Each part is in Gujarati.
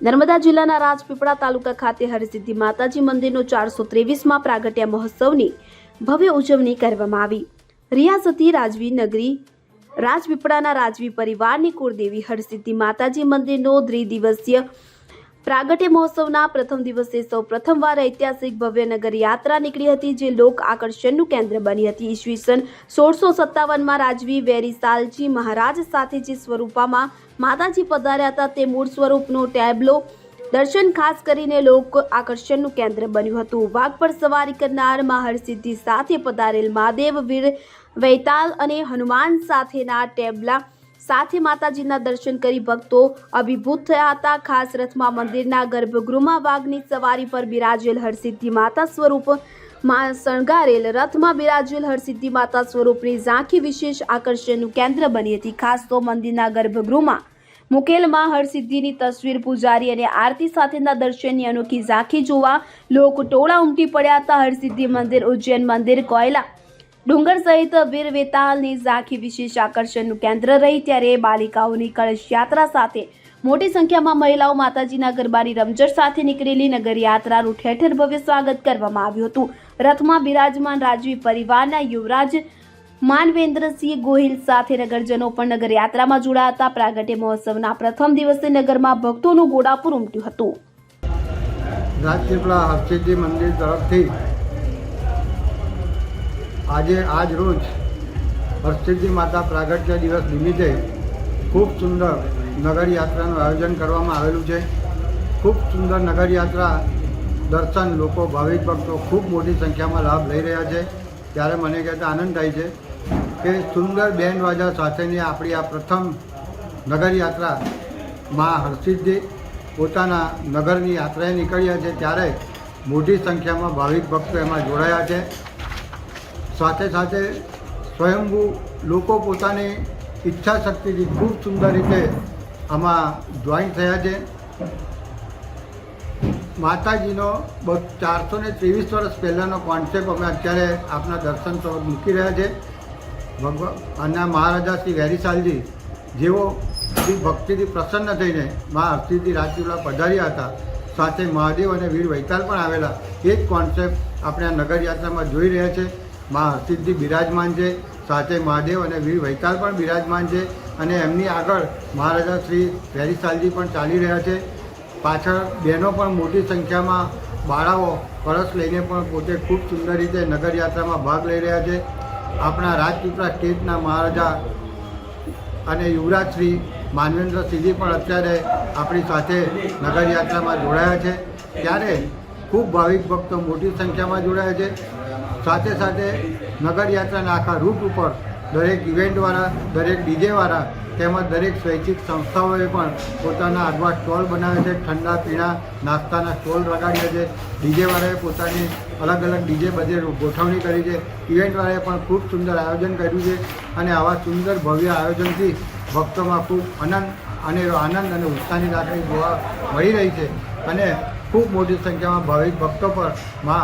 નર્મદા જિલ્લાના રાજપીપળા તાલુકા ખાતે હરસિદ્ધિ માતાજી મંદિરનો ચારસો ત્રેવીસમાં પ્રાગટ્ય મહોત્સવની ભવ્ય ઉજવણી કરવામાં આવી. રિયાસતી રાજવી નગરી, રાજપીપળાના રાજવી પરિવારની કુળદેવી હરસિદ્ધિ માતાજી મંદિરનો ત્રિદિવસીય પ્રાગટ્ય મહોત્સવના પ્રથમ દિવસે સૌ પ્રથમવાર ઐતિહાસિક ભવ્યનગર યાત્રા નીકળી હતી, જે લોક આકર્ષણનું કેન્દ્ર બની હતી. ઈસવીસન સોળસો સત્તાવનમાં રાજવી વેરીસાલજી મહારાજ સાથે જે સ્વરૂપામાં માતાજી પધાર્યા હતા, તે મૂળ સ્વરૂપનો ટેબ્લો દર્શન ખાસ કરીને લોક આકર્ષણનું કેન્દ્ર બન્યું હતું. વાઘ પર સવારી કરનાર મહર્ષિદ્ધિ સાથે પધારેલ મહાદેવ, વીર વૈતાલ અને હનુમાન સાથેના ટેબલા સાથે માતાજીના દર્શન કરી ભક્તો અભિભૂત થયા હતા. ખાસ રથમાં મંદિરના ગર્ભગૃહમાં વાઘની સવારી પર બિરાજેલ હરસિદ્ધિ માતા સ્વરૂપમાં શણગારેલ રથમાં બિરાજેલ હરસિદ્ધિ માતા સ્વરૂપની ઝાંખી વિશેષ આકર્ષણનું કેન્દ્ર બની હતી. ખાસ તો મંદિરના ગર્ભગૃહમાં મુકેલમાં હરસિદ્ધિની તસવીર પૂજારી અને આરતી સાથેના દર્શનની અનોખી ઝાંખી જોવા લોકો ટોળા ઉમટી પડ્યા હતા. હરસિદ્ધિ મંદિર, ઉજ્જૈન મંદિર, કોયલા ડુંગર સહિત વીર વેતાલની ઝાંખી વિશેષ આકર્ષણનું કેન્દ્ર રહી ત્યારે બાલિકાઓની કળશ યાત્રા સાથે મોટી સંખ્યામાં મહિલાઓ માતાજીના ગરબાની રમઝટ સાથે નીકળેલી નગરયાત્રાનું ઠેરઠેર ઠેર ઠેર ભવ્ય સ્વાગત કરવામાં આવ્યું હતું. રથમાં બિરાજમાન રાજવી પરિવારના યુવરાજ, માનવેન્દ્રસિંહ ગોહિલ સાથે નગરજનો પણ નગરયાત્રામાં જોડાયા હતા. પ્રાગટ્ય મહોત્સવના પ્રથમ દિવસે નગરમાં ભક્તોનું ગોળાપુર ઉમટ્યું હતું. રાજપીપળા હરસિદ્ધિ મંદિર તરફથી આજે, આજ રોજ હરસિદ્ધિ માતા પ્રાગટ્ય દિવસ નિમિત્તે ખૂબ સુંદર નગરયાત્રાનું આયોજન કરવામાં આવેલું છે. ખૂબ સુંદર નગરયાત્રા દર્શન લોકો, ભાવિક ભક્તો ખૂબ મોટી સંખ્યામાં લાભ લઈ રહ્યા છે. ત્યારે મને કહેતા આનંદ થાય છે કે સુંદર બેન્ડ વાજા સાથેની આપણી આ પ્રથમ નગરયાત્રા માં હરસિદ્ધિ પોતાના નગરની યાત્રાએ નીકળ્યા છે. ત્યારે મોટી સંખ્યામાં ભાવિક ભક્તો એમાં જોડાયા છે. સાથે સાથે સ્વયંભૂ લોકો પોતાની ઈચ્છા શક્તિથી ખૂબ સુંદર રીતે આમાં જોઈન થયા છે. માતાજીનો બ ચારસો ને ત્રેવીસ વર્ષ પહેલાંનો કોન્સેપ્ટ અમે અત્યારે આપના દર્શન સ્વરૂપ મૂકી રહ્યા છે. ભગવાન અને મહારાજા શ્રી વેરીસાલજી જેઓ શ્રી ભક્તિથી પ્રસન્ન થઈને મા હરસિદ્ધિ રાજપીપળા પધાર્યા હતા, સાથે મહાદેવ અને વીર વૈતાલ પણ આવેલા, એ જ કોન્સેપ્ટ આપણે આ નગર યાત્રામાં જોઈ રહ્યા છે. મા હરસિદ્ધિ બિરાજમાન છે, સાથે મહાદેવ અને વીર વૈતાલ પણ બિરાજમાન છે અને એમની આગળ મહારાજા શ્રી વેરીસાલજી પણ ચાલી રહ્યા છે. પાછળ બહેનો પણ મોટી સંખ્યામાં બાળાઓ પરસ લઈને પણ પોતે ખૂબ સુંદર રીતે નગરયાત્રામાં ભાગ લઈ રહ્યા છે. આપણા રાજપીપળા સ્ટેટના મહારાજા અને યુવરાજશ્રી માનવેન્દ્ર સિંહજી પણ અત્યારે આપણી સાથે નગરયાત્રામાં જોડાયા છે. ત્યારે ખૂબ ભાવિક ભક્તો મોટી સંખ્યામાં જોડાયા છે. સાથે સાથે નગરયાત્રાના આખા રૂટ ઉપર દરેક ઇવેન્ટવાળા, દરેક ડીજેવાળા તેમજ દરેક સ્વૈચ્છિક સંસ્થાઓએ પણ પોતાના આગવા સ્ટોલ બનાવ્યા છે. ઠંડા પીણા, નાસ્તાના સ્ટોલ લગાડ્યા છે ડીજેવાળાએ પોતાની અલગ અલગ ડીજે બધે ગોઠવણી કરી છે. ઇવેન્ટવાળાએ પણ ખૂબ સુંદર આયોજન કર્યું છે અને આવા સુંદર ભવ્ય આયોજનથી ભક્તોમાં ખૂબ આનંદ અને આનંદ અને ઉત્સાહની લાગણી જોવા મળી રહી છે. અને ખૂબ મોટી સંખ્યામાં ભાવિક ભક્તો પર મા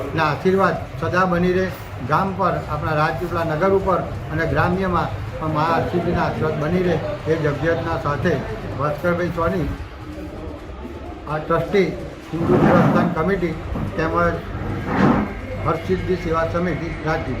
હર્ષિતજીના આશીર્વાદ સદા બની રહે. ગામ પર, આપણા રાજપીપળા નગર ઉપર અને ગ્રામ્યમાં પણ મા હર્ષિતજીના આશીર્વાદ બની રહે એ જગ્યતના સાથે ભાસ્કરભાઈ સોની, આ ટ્રસ્ટી હિન્દુ દેવસ્થાન કમિટી તેમજ હરસિદ્ધિ સેવા સમિતિ રાજપીપળા